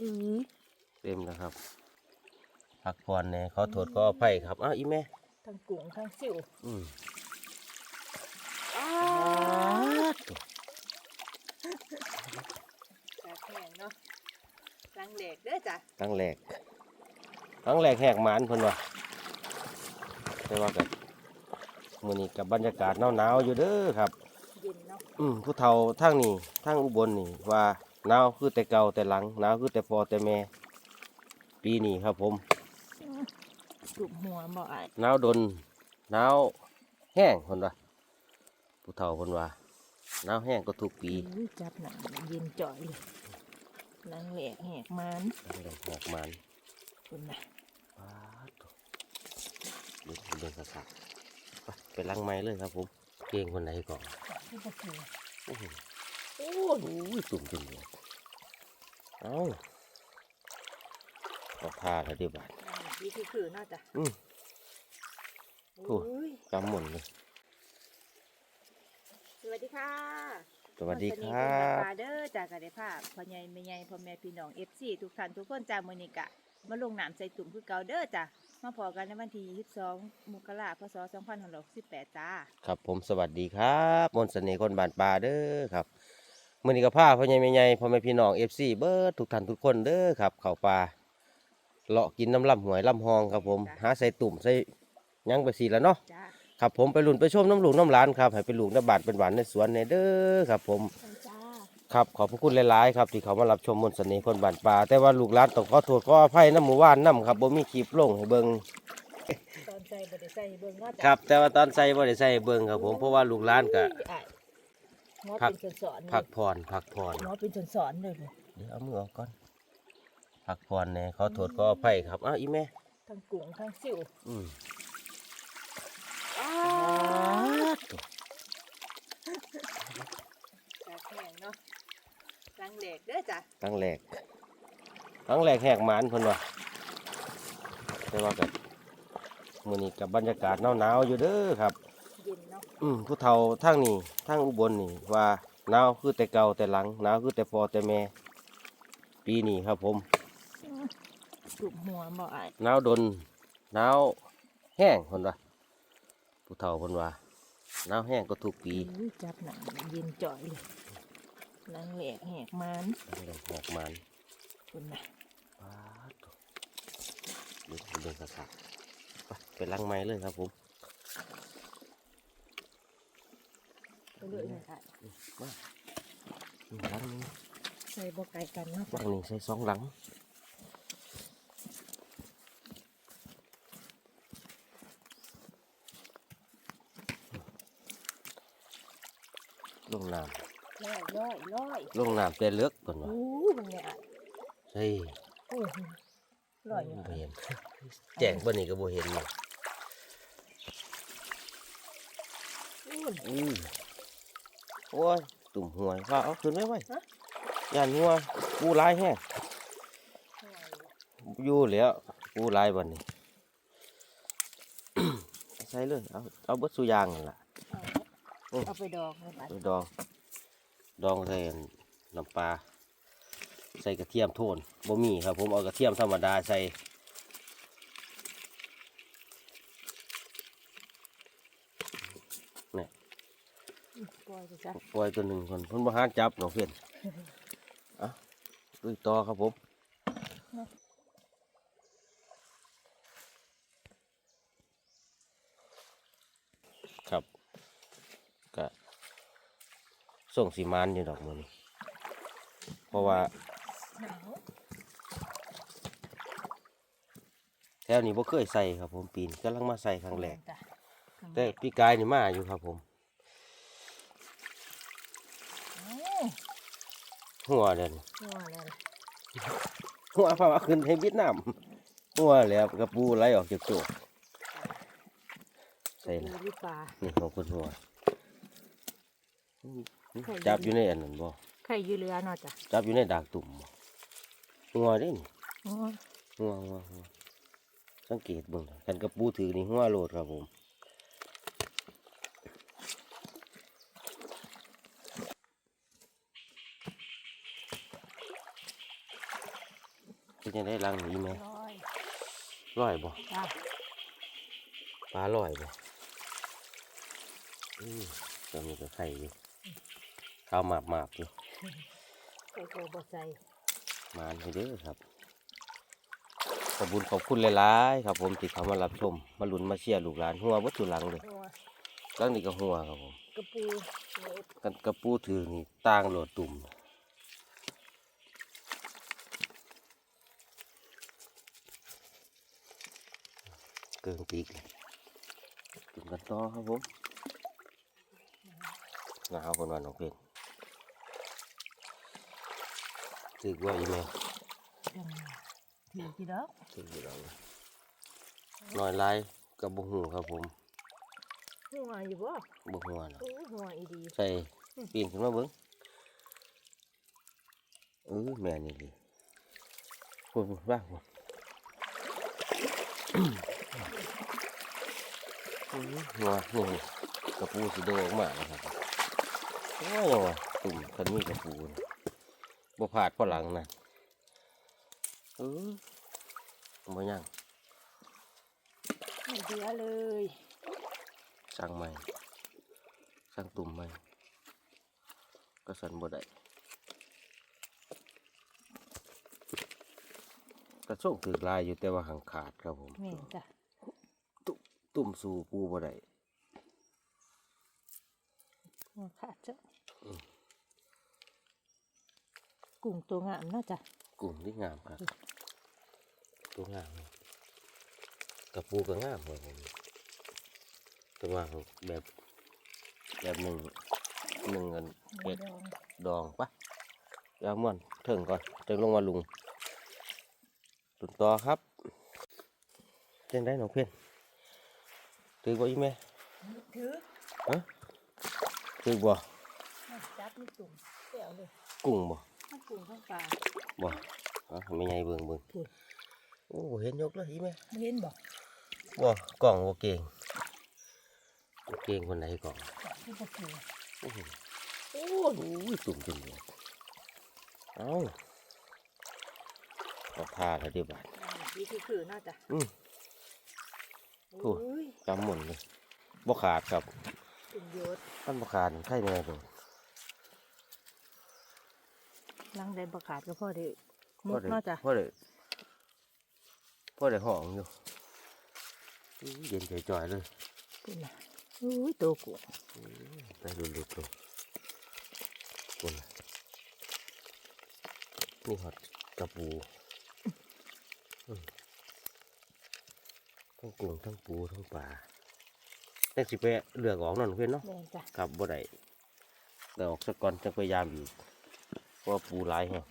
อือเต็มแล้วครับพักผ่อนแน่ขอโทษก็อภัยครับอ้าวอีแม่ทั้งกุ้งทั้งสิวอืมอ้าตัวตากแห้งเนาะลังเหล็กเด้อจ้ะครั้งแรกครั้งแรกแหกหมานเพิ่นว่าแต่ว่ากับมื้อนี้กับบรรยากาศหนาวๆอยู่เด้อครับ เย็นเนาะอืมผู้เฒ่าทางนี้ทางอุบลนี่ว่า หนาวคือแต่เก่าแต่หลังหนาวคือแต่พอแต่แม่ปีนี้ครับผมจุ่มหัวบ่อ้ายหนาวดนหนาวแห้งคนว่าผู้เฒ่าคนว่าหนาวแห้งก็ทุกปีอื้อจับหนังเย็นจ่อยเลยลังเหล็กแหกมันนั่นแหละหอกมันคุณนะว้าวตัวเดินเดินสักสักไปไปล้างไม้เลยครับผมเก่งคนไหนก่อนที่ก็คือ โอ้โหโอ้โอ้ยตุ่มตุ่มเลยเอ้าก็พาแล้วเดียวบาดนี่คือคือเนาะจ้ะอืมโอ้โอ้ยกำหมดเลย สวัสดีค่ะ สวัสดีควันรันี้เป็นบปลาเด้อจากกระเดภาพพ่อใหญ่แม่ใหญ่พ่อแม่พี่น้องเอฟซีทุกท่านทุกคนจากมือนิกะ มาลงน้ำใส่ตุ่มคือเก่าเด้อจ้ะมาพอกันในวันที่ 22 มกราคม พศ 2568 จ้า ครับผมสวัสดีครับ มนต์เสน่ห์คนบานปลาเด้อครับ มือนี้ก็พาพ่อใหญ่แม่ใหญ่พ่อแม่พี่น้องเอฟซีเบิร์ดทุกท่านทุกคนเด้อครับเข้าป่าเลาะกินน้ำลำหวยลำหองครับผม หาใส่ตุ่มใส่หยังไปสีแล้วเนาะจ้าครับผมไปลุ่นไปชมน้ำหลูกน้ำหลานครับให้เป็นลูกน้ำบาดเป็นหวานในสวนในเด้อครับผมจ้าครับขอบพระคุณหลายๆครับที่เขามารับชมมนต์เสน่ห์คนบานปลาแต่ว่าลูกหลานต้องขอโทษขออภัยน้ำหมู่บ้านน้ำครับบ่มีคลิปลงให้เบิ่งตอนใส่บ่ได้ใส่เบิ่งเนาะจ้ะครับแต่ว่าตอนใส่บ่ได้ใส่ให้เบิ่งครับผมเพราะว่าลูกหลานก็อุ้ยอ้าย หมอพักเป็นสอนๆพักผ่อนพักผ่อนหมอเป็นสอนๆเลยเลยเดี๋ยวเอามือออกก่อนพักผ่อนแน่ขอโทษขออภัยครับอ้าวอีแม่ทั้งกุ้งทั้งสิวอืมอ้าตัวตากแห้งเนาะลังเหล็กเด้อจ้ะครั้งแรกครั้งแรกแหกหมานเพิ่นว่าแต่ว่ากับมื้อนี้กับบรรยากาศหนาวๆอยู่เด้อครับ เย็นเนาะอืมผู้เฒ่าทางนี้ทางอุบลนี่ว่าหนาวคือแต่เก่าแต่หลังหนาวคือแต่พอแต่แม่ปีนี้ครับผมจุ่มหัวบ่อ้ายหนาวดนหนาวแห้งคนว่าผู้เฒ่าคนว่าหนาวแห้งก็ทุกปีอุ้ยจับหนังเย็นจ่อยเลยลังเหล็กแหกมันนั่นแหละหอกมันคุณนะว้าวตัวเดินเดินสักสักไปไปล้างไม้เลยครับผม ไปเลยเลยค่ะมาอืมหลังนี้ใส่บ่ไกลกันเนาะหลังนี้ใส่สองหลังลงน้ร้อยร้อยร้อยำลงน้ำแต่เลือกก่อนวะอู้มันเนี่ยอะเฮ้ยโอ้ยร้อยอยู่บ่เห็นแจ้งบ่นี่ก็บ่เห็นนี่อู้ยอือ โอ้ยตุ่มหัวว่าเอาขึ้นไว้ไว้ฮะย่านหัวปูหลายแห้งอยู่แล้วปูหลายบัดนี้ใส่เลยเอาเอาเบิดสุอยางนั่นล่ะเอาเอาไปดองเลยบัดไปดอง ดองใส่น้ำปลาใส่กระเทียมโทนบ่มีครับผมเอากระเทียมธรรมดาใส่ ปล่อยไปจ้ะปล่อยตัวหนึ่งคนเพิ่นบ่หาจับน้องเพื่อนอะลุยต่อครับผมครับก็ส่งสีมานอยู่ดอกมันเพราะว่าหนาวแถวนี้บ่เคยใส่ครับผมปีนกำลังมาใส่ครั้งแรกจ้ะแต่พี่กายนี่มาอยู่ครับผม เอ้า หัวเด่นหัวแล้วล่ะหัวพามาขึ้นให้เวียดนามหัวแล้วกระปูไหลออกจากตัวใส่ดูละดิปลานี่ของคนหัวจับอยู่ในอันนั้นบ่ไข่อยืเรือเนาะจ้ะจับอยู่ในดากตุ่มบ่หัวเด้นี่โอ้ยหัวหัวหัวสังเกตเบิ่งกันกระปูถือนี่หัวโลดครับผม เป็นยังได้ลังหนีไหมร้อยร้อยบ่จ้าปลาร้อยบ่อืมตัวนี้ก็ไข่อยู่ข้าวหมาบหมาบๆอยู่ใส่โกบใส่มานไปเด้อครับ ขอบคุญขอบคุณหลายๆครับ ผมที่เขามารับชม มาลุ้นมาเชียร์ลูกหลานหัววัตถุหลังเลยหัวหลังนี้ก็หัวครับผมกระปูเล็บกันกระปูถือนี่ต่างโหลดตุ่ม เกินปีกเลยกินกันต่อครับผมหนาวคนวันน้องเพนถือว่าอีเมลยังถือกี่ดอกถือว่าน้อยลายกับบุ หูครับผมหัวอยู่บ่บุหัวนะโอ้หัวอีดีใส่ปีนขึ้นมาเบิ้งเออแม่นี่ดีพูดพูดบ้างพูดอื้อหัวนี่กระปูสีโดออกมาเลยครับโอ้ยยังวะตุ่มคันมีกระปูนะบ่ผาดพอหลังนะเออบ่ยังไม่เดียเลยสั่งใหม่สั่งตุ่มใหม่ก็สันบ่ได้กระโชกถือลายอยู่แต่ว่าหังขาดครับผมแม่นจ้ะ ตุ่มสู่ปูบ่ได้หัวขาดจ้ะกุ้งตัวงามเนาะจ้ะกลุ่มที่งามครับตัวงามเลยกระปูก็งามครับผมแต่ว่าแบบแบบหนึ่งหนึ่งกันเอ็ดดองดองปะเดี๋ยวม่วนเถิงก่อนจึงลงมาลุงตุนต่อครับเจ้งได้น้องเพี้ยน ถือบ่อีแม่ถือฮะถือบ่จับนี่ตุ่มเปรี้ยวเลยกุ้งบ่ทั้งกุ้งทั้งปลาบ่อ๋อไม่ไงเบิ่งเบิ่งพูดโอ้เห็นยกแล้วอีแม่บ่เห็นบ่บ่กล่องบ่เก่งบ่เก่งคนไหนกล่องที่บ่ถือโอ้โหโอ้โหตุ่มจนหมดเอ้าเอาทาแล้วเดี๋ยวบาดนี่คือคือเนาะจ้ะอืมโอ้ย จำหมดเลยบ่ขาดครับเป็นโยศมันบ่ขาดไข่แน่โดดลังได้บ่ขาดก็พอได้มุกเนาะจ้ะพ่อได้พ่อได้ห้องอยู่อื้อเย็นใจจ่อยเลยพูดน่ะอุ้ยตัวกุ้งได้หลุดๆเลยคนน่ะนี่หอดกระปูอืม ทั้งกุ้งทั้งปูทั้งปลาแต่สิไปเลือกออกนั่นเพื่อนเนาะแม่นจ้ะครับบ่ได้เดี๋ยวออกสักก่อนจะพยายามอีกเพราะว่าปูหลายแฮง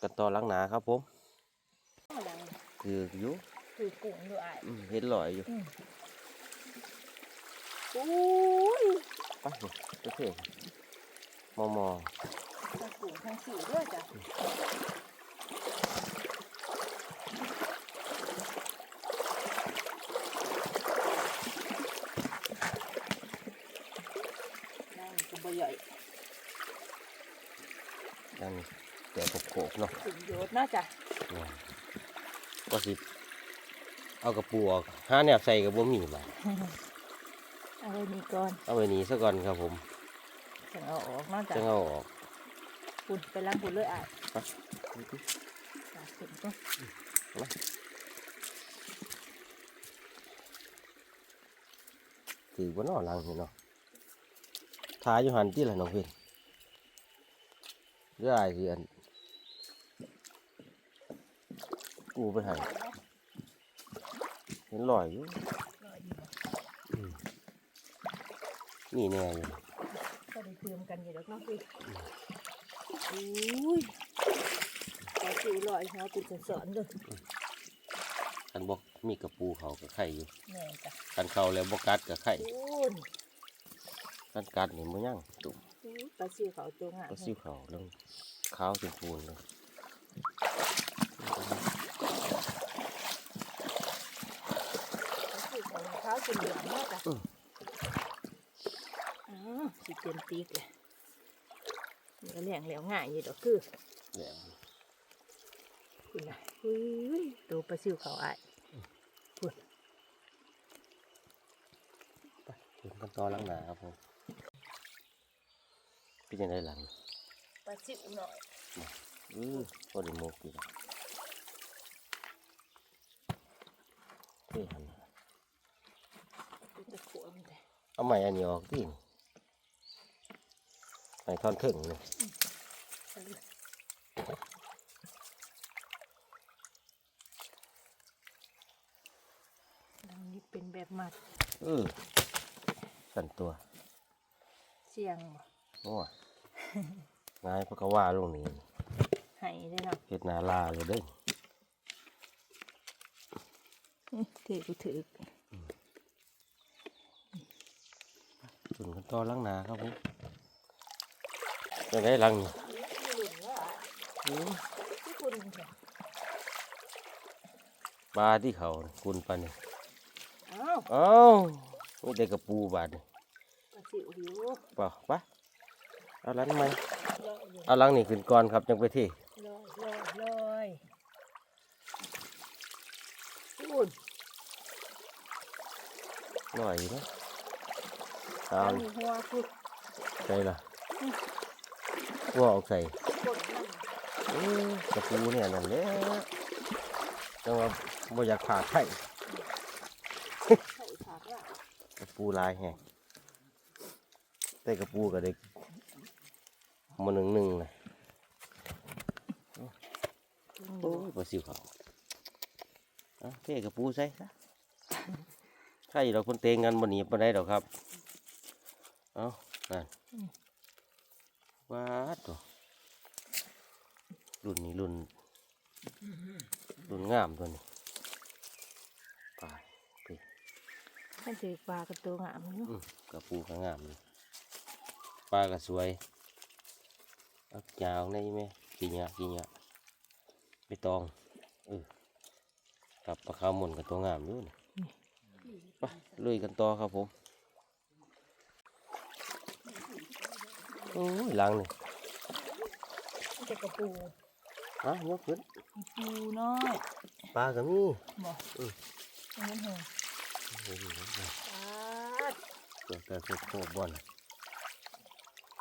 กันต่อหลังหนาครับผมเอาลังคืออยู่คือกุ้งอยู่อ้ายอืมเห็นลอยอยู่อืมอุ้ยไปโอเคมอมอ ทั้งกุ้งทั้งสีด้วยจ้ะนั่นก็บ่ใหญ่ นั่นแต่โขกๆเนาะ ถึงโยศ เนาะจ้ะเนี่ยก็สิ เอากระปูออกหาแนวใส่กับบ่มีมาเอาไว้นี่ก่อนเอาไว้นี้ซะก่อนครับผมถึงเอาออกเนาะจ้ะจะเอาออกปุ่นไปล้างปุ่นเลยอะไปจ้ะถึงก็ถือว่านอหลังนี่เนาะทาอยู่หันที่ละน้องเพิ่นเรื่อยสิอัน กูไปให้เห็นลอยอยู่รออยู่อืมนี่แน่อยู่ก็ได้เตรียมกันอยู่แล้วเนาะพี่อุ้ยปลาสิวลอยหัวติดสอนๆเลยคันบอกมีกระปูเขากับไข่อยู่แม่จ้ะคันเขาแล้วบกัดกับไข่ปุ่นคันกัดนี่มันยังตุ่มอุ้ยปลาสิวเขาตัวงามก็ซิวเขาเรื่องขาวจนพูนเลย ปลาสิวของเขาจน เหลืองเนาะจ้ะอ๋อสิเต็มปีกเลยมันก็เลี้ยงแล้วง่ายอยู่ดอกคือแหลมคุณนะเฮ้ยตัวปลาซิวเขาอ้ายไปถึงกันต่อหลังหนาครับผมเป็นยังไงหลังปลาซิวหน่อยอือพอดีโมกอยู่แล้วเฮ้ยหันดูตะขวมัน เลยเอาใหม่อันนี้ออกที่ใหม่ท่อนถึงเลยดังนี้เป็นแบบมัดเออสั่นตัวเสียงบ่โอ้ยนายพระกว่าลงนี้ให้ได้เนาะเฮ็ดนาลาเลยเด้ยอื้อถือกูถือ ถึงกัน ต่อหลังหนาครับผมยังไงหลังนี่อือที่คุณค่ะปลาที่เขาน่ะคุณปลาเนี่ยอ้าวเอ้าวนี่ได้กระปูบาดนี่ปลาซิวอยู่เปล่าปะเอาหลังไหมลอยอยู่เอาหลังนี่ขึ้นก่อนครับจังไปที่ลอยลอยลอยพูดหน่อยเนาะ เอาอันนี้หัวพูดใส่ละว่าเอาใส่กระปูเนี่ยนั่นแหละจังว่าบ่อยากขาไข่ใส่ผักละกระปูลายแห้งแต่กระปูกับเด็กมาหนึ่งหนึ่งเลยโอ้ยปลาซิวเขาเอาเทกระปูใส่ซะใช่เราคนเตงกันบนนี้ปนใดดอครับ นั่นว้าดตัวรุ่นนี้รุ่นรุ่นงามตัวนี้ไปไปมันถือปลากระตัวงามอยู่อืมกระปูก็งามเลยปลาก็สวยเอักยาวในไหมกี่เนี้ยกี่เนี้ยไปตองเออกับปลาขาวหมุนกับตัวงามด้วยนี่ไปลุยกันต่อครับผม โอ้ยหลังนี่มันจะกระปูฮะยกขึ้นปูน้อยปลาก็มีบอกอืมอันนั้นหัวโอ้ยปลาเกิดแต่สุดโคตรบอล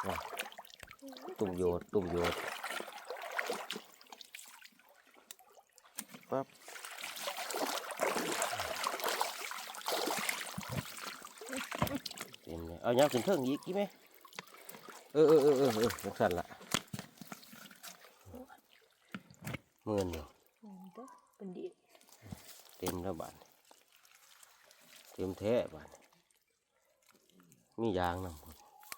ว่ะตุ่มโยดตุ่มโยดปั๊บเต็มเลยเอาเนี้ยถึงเครื่องอีกกี่ไหม เออเออเออเออเออจังสั่นละเมื่อนอยู่เป็นดีเต็มแล้วบาทเต็มแท้บาทมียางน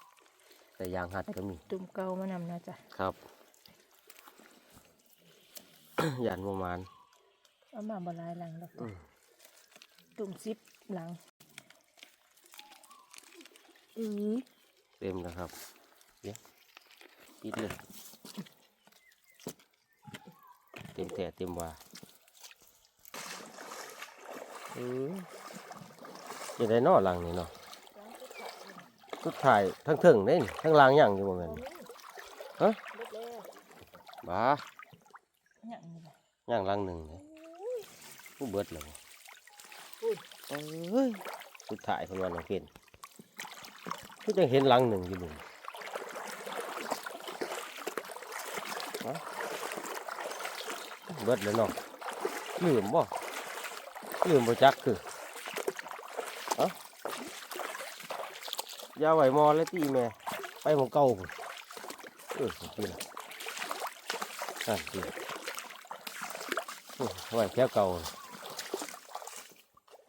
ำแต่ยางหัดก็มีตุ่มเกามานำนะจ๊ะครับยันประมาณเอามาบลายหลังแล้วตุ่มซิปหลังอือเต็มแล้วครับ เดี๋ยวปิดเลยเต็มแต่เต็มว่าเออจะได้นอหลังนี่เนาะสุดท้ายทั้งเทิงได้นี่ทั้งล่างย่างอยู่บ่แม่นบ่ฮะเบิดแล้วบ้าหยังนี่ล่ะย่างหลังหนึ่งเลยผู้เบิดเลยอุ้ยเอ้ยสุดท้ายคนวันน้องเพ็ญคือจังเห็นหลังหนึ่งอยู่หนึ่งฮะ เบิดเลยเนาะลืมบ่ลืมบ่จักคือเอ้าอย่าไหวมอเลยตีแม่ ไปหมองเก่าพุ่นเออพี่ละนั่นพี่ไหวแค่เก่า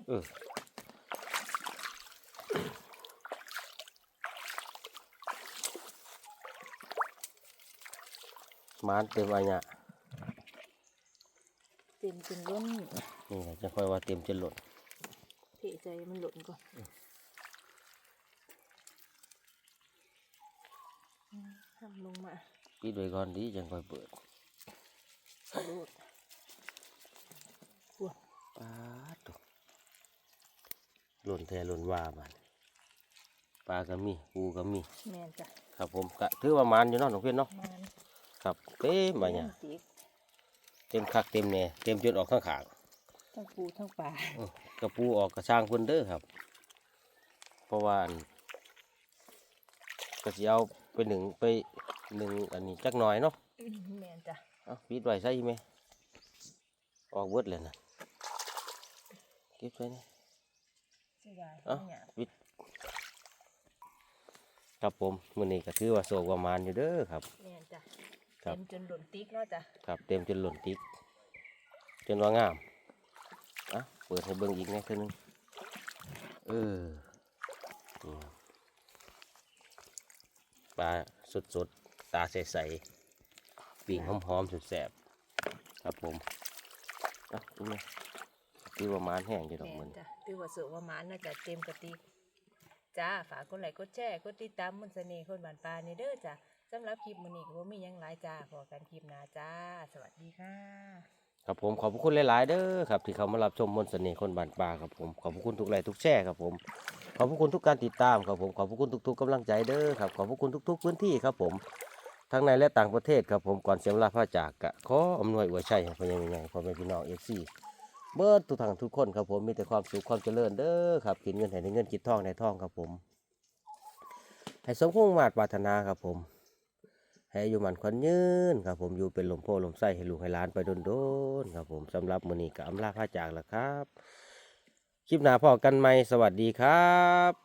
เออมาเต็มอันเนี่ย นล้นนี่แหละจะค่อยว่าเต็มจนหล่นเทใจมันหล่นก่อนอืมทำลงมาปิดไว้ก่อนดีจังค่อยเปิดโลดกลัวปาดตัวหล่นแท้หล่นว่าบานปลาก็มีปูก็มีแม่นจ้ะครับผมกะถือว่ามานอยู่เนาะน้องเพียนเนาะมันครับเต็มอันเนี่ยติก เต็มคักเต็มแหน่เต็มจนออกข้างขางทั้งปูทั้งปลาๆอื้อกระปูออกกระช่างเพิ่นเด้อครับ เพราะว่าอันก็สิเอาไปหนึ่งไปหนึ่งอันนี้จักหน่อยเนาะอืมแม่นจ้ะเอาปิดไว้ใส่ไหมออกเบิดเลยนะเก็บไว้นี่เสียดายเอ้าเนี่ยปิดครับผมมื้อนี้ก็ถือว่าโศกประมาณอยู่เด้อครับแม่นจ้ะ ครับเต็มจนหล่นติ๊กเนาะจ้ะครับเต็มจนหล่นติ๊กจนว่างามอะเปิดให้เบิ่งอีกแหน่เท่านึงเออนี่ปลาสดๆ ตาใสๆปิ่งหอมๆสุดแสบครับผมอะดูไหมคือประมาณแห้งอยู่ดอกแม่มันนจ้ะถือว่าสุประมาณน่าจะเต็มกระติกจ้าฝากกดไลค์กดแชร์กดติดตามมนต์เสน่ห์คนบ้านปลานี่เด้อจ้ะ สำหรับคลิปมื้อนี้ก็บ่มีหยังหลายจ้าพอกันคลิปหน้าจ้า สวัสดีค่ะ ครับผมขอบพระคุณหลายๆเด้อครับที่เขามารับชมมนต์เสน่ห์คนบ้านป่าครับผมขอบพระคุณทุกไลค์ทุกแชร์ครับผมขอบพระคุณทุกการติดตามครับผมขอบพระคุณทุกๆกำลังใจเด้อครับขอบพระคุณทุก ๆ พื้นที่ครับผมทั้งในและต่างประเทศครับผมก่อนเสียมลาพระจากกะขออำนวยอวยชัยให้พ่อยังไงพ่อแม่พี่น้องเอฟซีเบิร์ดทุกทางทุกคนครับผมมีแต่ความสุขความเจริญเด้อครับกินเงินให้ได้เงินกินทองในทองครับผม ให้สมคงมาตรปรารถนาครับผม ให้อยู่มันควันยืนครับผมอยู่เป็นลมโพลมไส้ให้ลูกให้หล้านไปโดนๆครับผมสำหรับมื้อนี้ก็อำลาพระจากแล้วครับ คลิปหน้าพอกันใหม่สวัสดีครับ